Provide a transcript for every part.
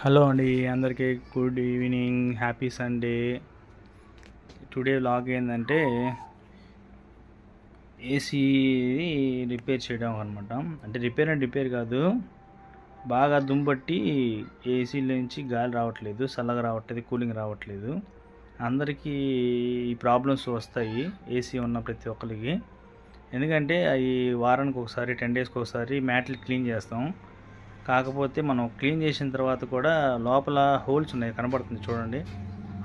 Hello అండి అందరికీ good evening happy Sunday. Today vlog ఏంటంటే ఏసీ రిపేర్ చేయడం అనమాట అంటే రిపేర్ అండ్ రిపేర్ కాదు బాగా దుంబట్టి ఏసీలోంచి గాలి రావట్లేదు చల్లగా రావట్లేదు కూలింగ్ రావట్లేదు. అందరికీ ఈ ప్రాబ్లమ్స్ వస్తాయి ఏసీ ఉన్న ప్రతి ఒక్కరికి. ఎందుకంటే అవి వారానికి ఒకసారి టెన్ డేస్కి ఒకసారి మ్యాట్లు క్లీన్ చేస్తాం. కాకపోతే మనం క్లీన్ చేసిన తర్వాత కూడా లోపల హోల్స్ ఉన్నాయి కనబడుతుంది చూడండి.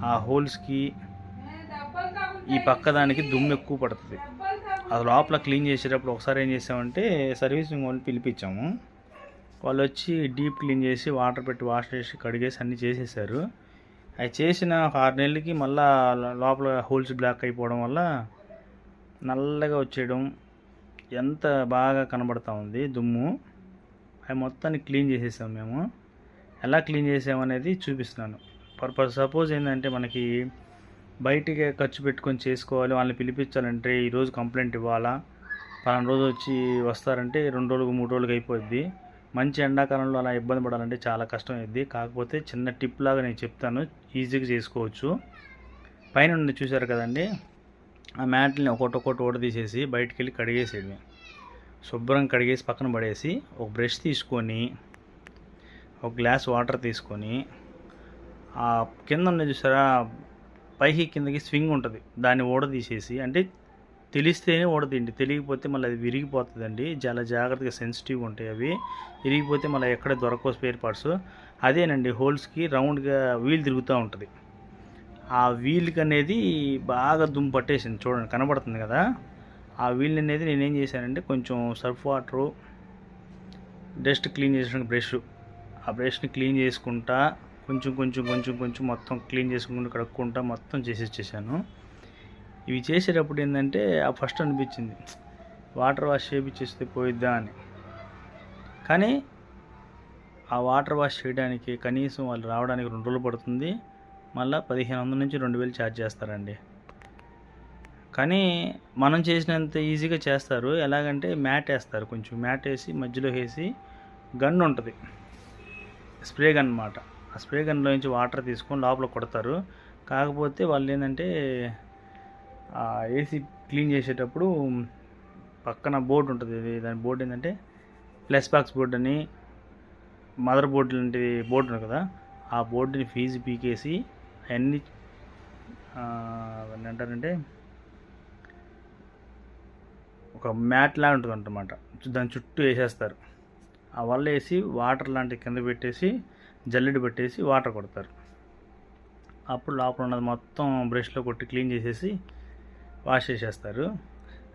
ఆ హోల్స్కి ఈ పక్క దానికి దుమ్ము ఎక్కువ పడుతుంది. అది లోపల క్లీన్ చేసేటప్పుడు ఒకసారి ఏం చేసామంటే సర్వీసింగ్ వాళ్ళని పిలిపించాము. వాళ్ళు వచ్చి డీప్ క్లీన్ చేసి వాటర్ పెట్టి వాష్ చేసి కడిగేసి అన్నీ చేసేసారు. అవి చేసిన ఒక ఆరు నెలలకి మళ్ళా లోపల హోల్స్ బ్లాక్ అయిపోవడం వల్ల నల్లగా వచ్చేయడం ఎంత బాగా కనబడతా ఉంది దుమ్ము. అవి మొత్తాన్ని క్లీన్ చేసేసాం మేము. ఎలా క్లీన్ చేసామనేది చూపిస్తున్నాను. పర్పస్ సపోజ్ ఏంటంటే మనకి బయటికి ఖర్చు పెట్టుకొని చేసుకోవాలి వాళ్ళని పిలిపించాలంటే ఈరోజు కంప్లైంట్ ఇవ్వాలా? పలానా రోజు వచ్చి వస్తారంటే రెండు రోజులకు మూడు రోజులకు అయిపోద్ది. మంచి ఎండాకాలంలో అలా ఇబ్బంది పడాలంటే చాలా కష్టం అయింది కాకపోతే చిన్న టిప్ లాగా నేను చెప్తాను. ఈజీగా చేసుకోవచ్చు. పైన చూశారు కదండి? ఆ మ్యాట్ని ఒకటి ఒకటి ఓడ తీసేసి బయటికి వెళ్ళి కడిగేసేయడమే శుభ్రం కడిగేసి పక్కన పడేసి ఒక బ్రష్ తీసుకొని ఒక గ్లాస్ వాటర్ తీసుకొని ఆ కింద ఉన్న చూసారా పైకి కిందకి స్వింగ్ ఉంటుంది. దాన్ని ఓడ తీసేసి అంటే తెలిస్తేనే ఓడదండి తెలియకపోతే మళ్ళీ అది విరిగిపోతుందండి. చాలా జాగ్రత్తగా సెన్సిటివ్గా ఉంటాయి అవి. విరిగిపోతే మళ్ళీ ఎక్కడ దొరకవు స్పేర్ పార్ట్స్ అదేనండి హోల్స్కి రౌండ్గా వీల్ తిరుగుతూ ఉంటుంది. ఆ వీల్కి అనేది బాగా దుమ్ము పట్టేసింది. చూడండి కనబడుతుంది కదా? ఆ వీల్ అనేది నేనేం చేశానంటే కొంచెం సర్ఫ్ వాటరు డస్ట్ క్లీన్ చేసిన బ్రష్. ఆ బ్రష్ని క్లీన్ చేసుకుంటా కొంచెం కొంచెం కొంచెం కొంచెం మొత్తం క్లీన్ చేసుకుంటూ కడుక్కుంటా మొత్తం చేసేసేసాను. ఇవి చేసేటప్పుడు ఏంటంటే ఆ ఫస్ట్ అనిపించింది వాటర్ వాష్ చేపిచ్చేస్తే పోయిద్దా అని. కానీ ఆ వాటర్ వాష్ చేయడానికి కనీసం వాళ్ళు రావడానికి రెండు రోజులు పడుతుంది మళ్ళీ పదిహేను వందల నుంచి రెండు వేలు ఛార్జ్ చేస్తారండి. కానీ మనం చేసినంత ఈజీగా చేస్తారు. ఎలాగంటే మ్యాట్ వేస్తారు కొంచెం. మ్యాట్ వేసి మధ్యలో వేసి గన్ ఉంటుంది. స్ప్రే గన్ అనమాట ఆ స్ప్రే గన్లో నుంచి వాటర్ తీసుకొని లోపల కొడతారు. కాకపోతే వాళ్ళు ఏంటంటే ఆ ఏసీ క్లీన్ చేసేటప్పుడు పక్కన బోర్డు ఉంటుంది. దాని బోర్డు ఏంటంటే ప్లస్ బాక్స్ బోర్డు అని మదర్ బోర్డు లాంటి బోర్డు ఉంది కదా ఆ బోర్డుని ఫీజు పీకేసి అన్నీ అవన్నీ అంటారంటే ఒక మ్యాట్ లాగా ఉంటుంది అనమాట దాని చుట్టూ వేసేస్తారు. ఆ వల్ల వేసి వాటర్ లాంటి కింద పెట్టేసి జల్లెడ పెట్టేసి వాటర్ కొడతారు. అప్పుడు లోపల ఉన్నది మొత్తం బ్రష్లో కొట్టి క్లీన్ చేసేసి వాష్ చేసేస్తారు.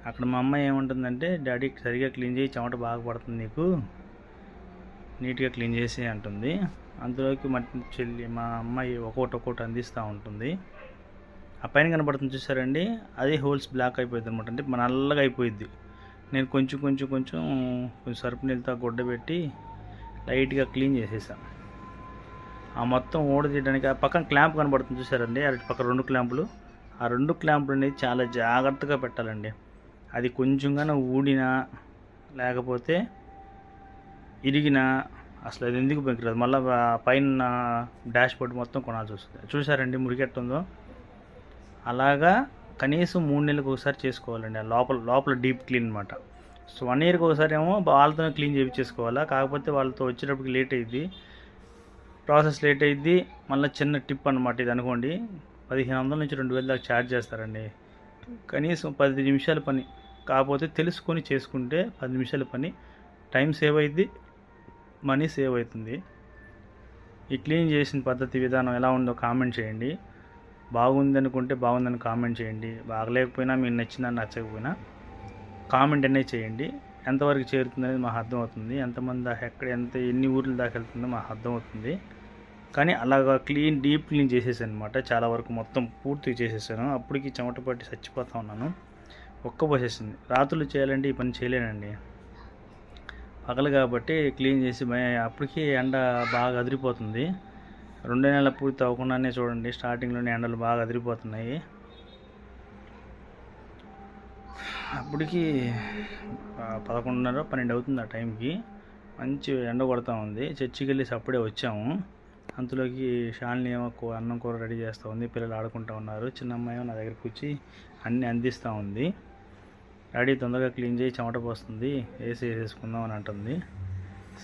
అక్కడ మా అమ్మాయి ఏముంటుందంటే డాడీ సరిగా క్లీన్ చేయి చెమట బాగా పడుతుంది నీకు. నీట్గా క్లీన్ చేసి అంటుంది. అందులోకి మట్టి చెల్లి మా అమ్మాయి ఒక్కొక్కటి ఒక్కొక్కటి అందిస్తూ ఉంటుంది. ఆ పైన కనబడుతుంది చూసారండి? అదే హోల్స్ బ్లాక్ అయిపోయింది అనమాట అంటే నల్లగా అయిపోయింది నేను కొంచెం కొంచెం కొంచెం కొంచెం సరుపు నీళ్ళతో గుడ్డ పెట్టి లైట్గా క్లీన్ చేసేసాను ఆ మొత్తం ఓడ తీయడానికి ఆ పక్కన క్లాంప్ కనబడుతుంది చూసారండి? అటు పక్క రెండు క్లాంపులు. ఆ రెండు క్లాంపులు అనేది చాలా జాగ్రత్తగా పెట్టాలండి. అది కొంచెంగానే ఊడినా లేకపోతే ఇరిగినా అసలు అది ఎందుకు పనికిరాదు? మళ్ళీ పైన డాష్ బోర్డ్ మొత్తం కొనాల్సి వస్తుంది. చూసారండి మురికెట్టుందో? అలాగా కనీసం మూడు నెలలకు ఒకసారి చేసుకోవాలండి. ఆ లోపల లోపల డీప్ క్లీన్ అనమాట సో వన్ ఇయర్కి ఒకసారి ఏమో వాళ్ళతోనే క్లీన్ చేయించేసుకోవాలా కాకపోతే వాళ్ళతో వచ్చేటప్పటికి లేట్ అయ్యింది ప్రాసెస్ లేట్ అయ్యింది మళ్ళీ చిన్న టిప్ అనమాట ఇది అనుకోండి. పదిహేను వందల నుంచి రెండు వేల దాకా ఛార్జ్ చేస్తారండి. కనీసం పది నిమిషాల పని. కాకపోతే తెలుసుకొని చేసుకుంటే పది నిమిషాల పని. టైం సేవ్ అయింది మనీ సేవ్ అవుతుంది. ఈ క్లీన్ చేసిన పద్ధతి విధానం ఎలా ఉందో కామెంట్ చేయండి. బాగుంది అనుకుంటే బాగుందని కామెంట్ చేయండి. బాగలేకపోయినా మీరు నచ్చిందని నచ్చకపోయినా కామెంట్ అనేది చేయండి. ఎంతవరకు చేరుతుంది అనేది మాకు అర్థమవుతుంది. ఎంతమంది దాకా ఎక్కడ ఎంత ఎన్ని ఊర్ల దాకా వెళ్తుందో మాకు అర్థమవుతుంది. కానీ అలాగా క్లీన్ డీప్ క్లీన్ చేసేసాను అనమాట చాలా వరకు మొత్తం పూర్తిగా చేసేసాను. అప్పటికి చెమట పట్టి చచ్చిపోతా ఉన్నాను. ఒక్క పోసేసింది. రాత్రులు చేయాలంటే ఈ పని చేయలేనండి. పగలు కాబట్టి క్లీన్ చేసి అప్పటికి ఎండ బాగా అదిరిపోతుంది. రెండు నెలల పూర్తి అవ్వకుండానే చూడండి. స్టార్టింగ్లోనే ఎండలు బాగా అదిరిపోతున్నాయి. అప్పటికి పదకొండున్నర పన్నెండు అవుతుంది ఆ టైంకి. మంచి ఎండ కొడతా ఉంది. చర్చికి వెళ్ళేసి అప్పుడే వచ్చాము. అంతలోకి షాల్ని ఏమో అన్నం కూర రెడీ చేస్తూ ఉంది. పిల్లలు ఆడుకుంటూ ఉన్నారు. చిన్న అమ్మాయి నా దగ్గరికి వచ్చి అన్నీ అందిస్తూ ఉంది. డాడీ తొందరగా క్లీన్ చేయి చెమట పోస్తుంది. వేసి వేసేసుకుందాం అని అంటుంది.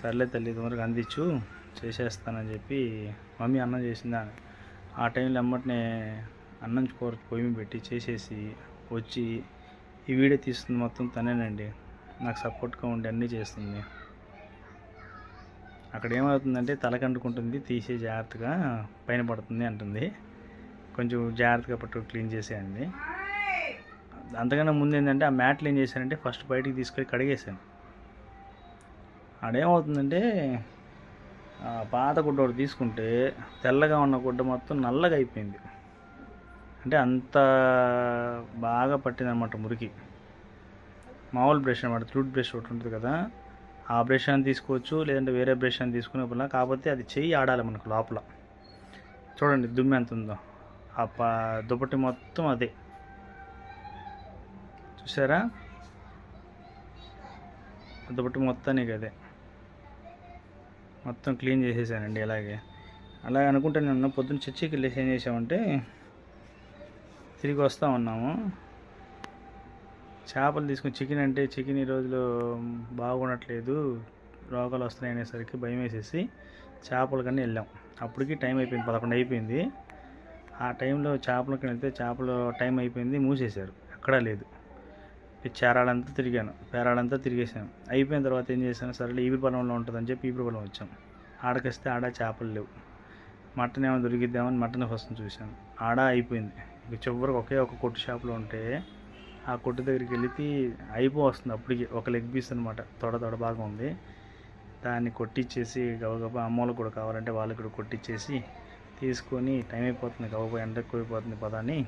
సర్లే తల్లి తొందరగా అందించు. చేసేస్తానని చెప్పి మమ్మీ అన్నం చేసిందా ఆ టైంలో అమ్మటినే అన్నం కూర పొయ్యి పెట్టి చేసేసి వచ్చి ఈ వీడియో తీస్తుంది మొత్తం తనేనండి. నాకు సపోర్ట్గా ఉండి అన్నీ చేస్తుంది. అక్కడ ఏమవుతుందంటే తలకంటుకుంటుంది తీసే జాగ్రత్తగా పైన పడుతుంది అంటుంది. కొంచెం జాగ్రత్తగా పట్టు క్లీన్ చేసేయండి. అంతకన్నా ముందు ఏంటంటే ఆ మ్యాట్లు ఏం చేశానంటే ఫస్ట్ బయటికి తీసుకొని కడిగేసాను ఆడేమవుతుందంటే పాత గుడ్డ ఒకటి తీసుకుంటే తెల్లగా ఉన్న గుడ్డ మొత్తం నల్లగా అయిపోయింది. అంటే అంత బాగా పట్టిందనమాట మురికి. మామూలు బ్రష్ అనమాట త్రూట్ బ్రష్ ఒకటి ఉంటుంది కదా. ఆ బ్రష్ అని తీసుకోవచ్చు లేదంటే వేరే బ్రష్ అని తీసుకునే పిల్ల కాకపోతే అది చెయ్యి ఆడాలి మనకు లోపల. చూడండి దుమ్మె ఎంత ఉందో. ఆ పా దుప్పటి మొత్తం అదే. చూసారా? దుప్పటి మొత్తానికి అదే. మొత్తం క్లీన్ చేసేసానండి అలాగే అలాగే అనుకుంటే నిన్న పొద్దున్న చర్చికి వెళ్ళేసి ఏం చేసామంటే తిరిగి వస్తూ ఉన్నాము. చేపలు తీసుకుని చికెన్ అంటే చికెన్ ఈ రోజులో బాగుండట్లేదు రోగాలు వస్తున్నాయి అనేసరికి భయం వేసేసి చేపల కన్నా వెళ్ళాం. అప్పటికి టైం అయిపోయింది పదకొండు అయిపోయింది. ఆ టైంలో చేపలకి వెళ్తే చేపలు టైం అయిపోయింది మూసేశారు. ఎక్కడా లేదు. చేరాలంతా తిరిగాను. పేరాడంతా తిరిగేసాను అయిపోయిన తర్వాత ఏం చేశాను? సరే ఈబి పొలంలో ఉంటుందని చెప్పి ఈబి పొలం వచ్చాం. ఆడకిస్తే ఆడ చేపలు లేవు. మటన్ ఏమైనా దొరికిద్దామని మటన్ ఫస్ట్ చూశాను. ఆడ అయిపోయింది. ఇక చివరికి ఒకే ఒక కొట్టు షాప్లో ఉంటే ఆ కొట్టు దగ్గరికి వెళితే అయిపో వస్తుంది అప్పటికి. ఒక లెగ్ పీస్ అనమాట తొడ తొడ బాగా ఉంది. దాన్ని కొట్టించేసి గబగబా అమ్మోళ్ళకి కూడా కావాలంటే వాళ్ళకి కూడా కొట్టించేసి తీసుకొని టైం అయిపోతుంది. గబగబా ఎండ ఎక్కువైపోతుంది పదాన్ని.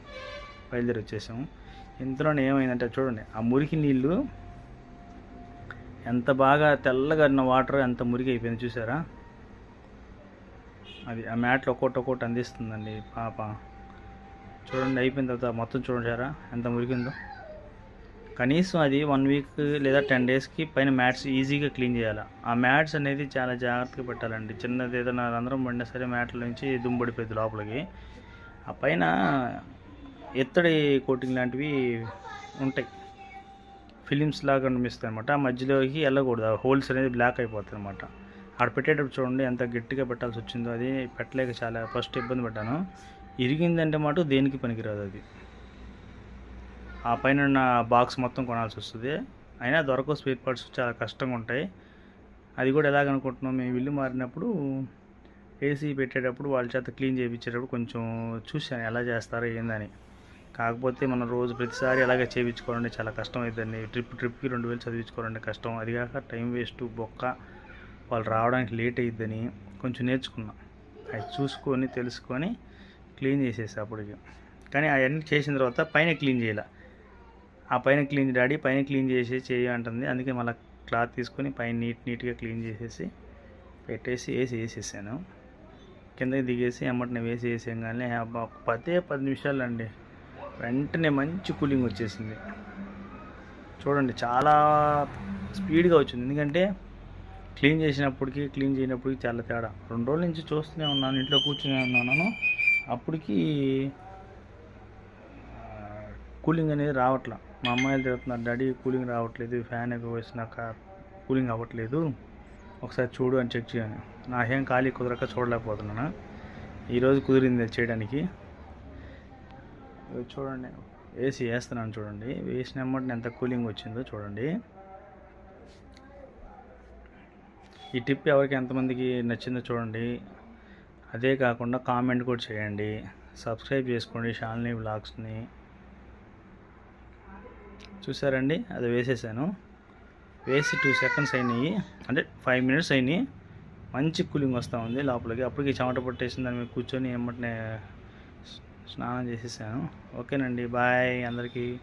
బయలుదేరి వచ్చేసాము. ఇంతలోనే ఏమైందంటే చూడండి ఆ మురికి నీళ్ళు ఎంత బాగా తెల్లగా వాటర్ ఎంత మురికి అయిపోయింది చూసారా? అది ఆ మ్యాట్లో ఒక్కొక్కటి ఒక్కొక్కటి అందిస్తుందండి పాప. చూడండి అయిపోయిన తర్వాత మొత్తం చూడండి ఎంత మురికిందో. కనీసం అది వన్ వీక్ లేదా టెన్ డేస్కి పైన మ్యాట్స్ ఈజీగా క్లీన్ చేయాలి. ఆ మ్యాట్స్ అనేది చాలా జాగ్రత్తగా పెట్టాలండి. చిన్నది ఏదైనా రంధ్రం పడినా సరే మ్యాట్ల నుంచి దుమ్ము పడిపోయింది లోపలికి. ఆ పైన ఎత్తడి కోటింగ్ లాంటివి ఉంటాయి. ఫిలిమ్స్ లాగా కనిపిస్తాయి అనమాట ఆ మధ్యలోకి వెళ్ళకూడదు. ఆ హోల్స్ అనేది బ్లాక్ అయిపోతాయి అనమాట ఆడ పెట్టేటప్పుడు చూడండి ఎంత గట్టిగా పెట్టాల్సి వచ్చిందో అది పెట్టలేక చాలా ఫస్ట్ ఇబ్బంది పడ్డాను. ఇరిగిందంటే మాట దేనికి పనికిరాదు అది. ఆ పైన ఉన్న బాక్స్ మొత్తం కొనాల్సి వస్తుంది. అయినా దొరకవు స్పేర్ పార్ట్స్ చాలా కష్టంగా ఉంటాయి. అది కూడా ఎలాగనుకుంటున్నాం మేము ఇల్లు మారినప్పుడు ఏసీ పెట్టేటప్పుడు వాళ్ళ చేత క్లీన్ చేయించేటప్పుడు కొంచెం చూశాను. ఎలా చేస్తారో ఏందని. కాకపోతే మనం రోజు ప్రతిసారి అలాగే చేయించుకోవాలంటే చాలా కష్టం అవుతుంది ట్రిప్ ట్రిప్కి రెండు వేలు చదివించుకోవాలంటే కష్టం. అది కాక టైం వేస్ట్ బొక్క. వాళ్ళు రావడానికి లేట్ అయ్యిద్దని కొంచెం నేర్చుకున్నా. అది చూసుకొని తెలుసుకొని క్లీన్ చేసేసా అప్పటికి. కానీ అవన్నీ చేసిన తర్వాత పైన క్లీన్ చేయాలి. ఆ పైన క్లీన్ డాడీ పైన క్లీన్ చేసి చేయ అంటుంది. అందుకే మళ్ళీ క్లాత్ తీసుకొని పైన నీట్ నీట్గా క్లీన్ చేసేసి పెట్టేసి వేసి వేసేసాను కిందకి దిగేసి అమ్మటిని వేసి వేసేయగానే అబ్బా పదే పది నిమిషాలు అండి వెంటనే మంచి కూలింగ్ వచ్చేసింది. చూడండి చాలా స్పీడ్గా వచ్చింది. ఎందుకంటే క్లీన్ చేసినప్పటికి క్లీన్ చేయనప్పటికి చాలా తేడా. రెండు రోజుల నుంచి చూస్తూనే ఉన్నాను ఇంట్లో కూర్చునే ఉన్నాను. అప్పటికి కూలింగ్ అనేది రావట్లా. మా అమ్మాయిలు తిరుగుతున్నారు డాడీ కూలింగ్ రావట్లేదు ఫ్యాన్ ఎక్కువ వేసినాక కూలింగ్ అవ్వట్లేదు. ఒకసారి చూడు అని చెక్ చేయను. నాకేం ఖాళీ కుదరక చూడలేకపోతున్నాను. ఈరోజు కుదిరింది చేయడానికి. చూడండి. ఏసీ వేస్తున్నాను చూడండి. వేసిన వెంబడిని ఎంత కూలింగ్ వచ్చిందో చూడండి. ఈ టిప్ ఎవరికి ఎంతమందికి నచ్చిందో చూడండి. అదే కాకుండా కామెంట్ కూడా చేయండి. సబ్స్క్రైబ్ చేసుకోండి షాలిని బ్లాగ్స్ని చూసారండి? అది వేసేసాను. వేసి టూ సెకండ్స్ అయినాయి. అంటే ఫైవ్ మినిట్స్ అయినాయి. మంచి కూలింగ్ వస్తూ ఉంది లోపలికి. అప్పటికి చెమట పట్టేసింది దాని మీద కూర్చొని ఏమంటే స్నానం చేసేసాను. ఓకేనండి బాయ్ అందరికీ.